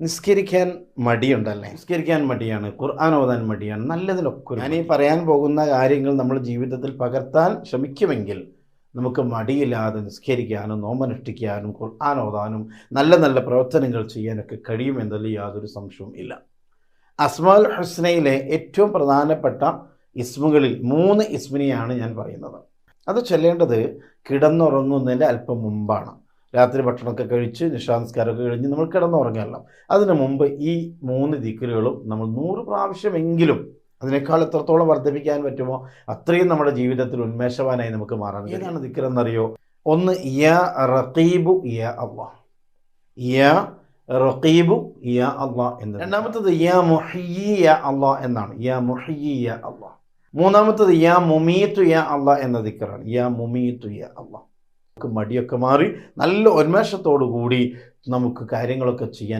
നിസ്കരിക്കാൻ മടിയുണ്ടല്ലേ? നിസ്കരിക്കാൻ മടിയാണ് ഖുർആൻ ഓതാൻ മടിയാണ് നല്ലതിലൊക്കെ ഞാൻ ഈ പറയാൻ പോകുന്ന കാര്യങ്ങൾ നമ്മൾ ജീവിതത്തിൽ പകർത്താൻ ശ്രമിക്കുമെങ്കിൽ നമുക്ക് മടിയില്ലാതെ നിസ്കരിക്കാനും നോമനുഷ്ഠിക്കാനും ഖുർആൻ ഓതാനും നല്ല നല്ല പ്രവർത്തനങ്ങൾ ചെയ്യാനൊക്കെ കഴിയുമെന്നതിൽ യാതൊരു സംശയവും ഇല്ല. അസ്മാൽ ഹുസ്നയിലെ ഏറ്റവും പ്രധാനപ്പെട്ട ഇസ്മുകളിൽ മൂന്ന് ഇസ്മിനെയാണ് ഞാൻ പറയുന്നത്. അത് ചൊല്ലേണ്ടത് കിടന്നുറങ്ങുന്നതിന്റെ അല്പം മുമ്പാണ്. രാത്രി ഭക്ഷണമൊക്കെ കഴിച്ച് നിഷാംസ്കാരമൊക്കെ കഴിഞ്ഞ് നമ്മൾ കിടന്നുറങ്ങാമല്ലോ അതിനു മുമ്പ് ഈ മൂന്ന് ദിക്കറുകളും നമ്മൾ നൂറ് പ്രാവശ്യമെങ്കിലും അതിനേക്കാൾ എത്രത്തോളം വർദ്ധിപ്പിക്കാൻ പറ്റുമോ അത്രയും നമ്മുടെ ജീവിതത്തിൽ ഉന്മേഷവാനായി നമുക്ക് മാറാൻ. ഏതാണ് ദിക്കരെന്നറിയോ ഒന്ന് യാ റഖീബു യാ അള്ളാഹ് യാ റഖീബു യാ അള്ളാഹ് എന്ന്. രണ്ടാമത്തത് യാ മുഹയ്യി യാ എന്നാണ്. യാ മുഹയ്യി യാ മൂന്നാമത്തത് യാ മുമീത്തു യാ അള്ളാഹ് എന്ന ദിക്കറാണ്. യാ മുമീത്തു യാ അള്ളാഹ് മടിയൊക്കെ മാറി നല്ല ഉന്മേഷത്തോടു കൂടി നമുക്ക് കാര്യങ്ങളൊക്കെ ചെയ്യാൻ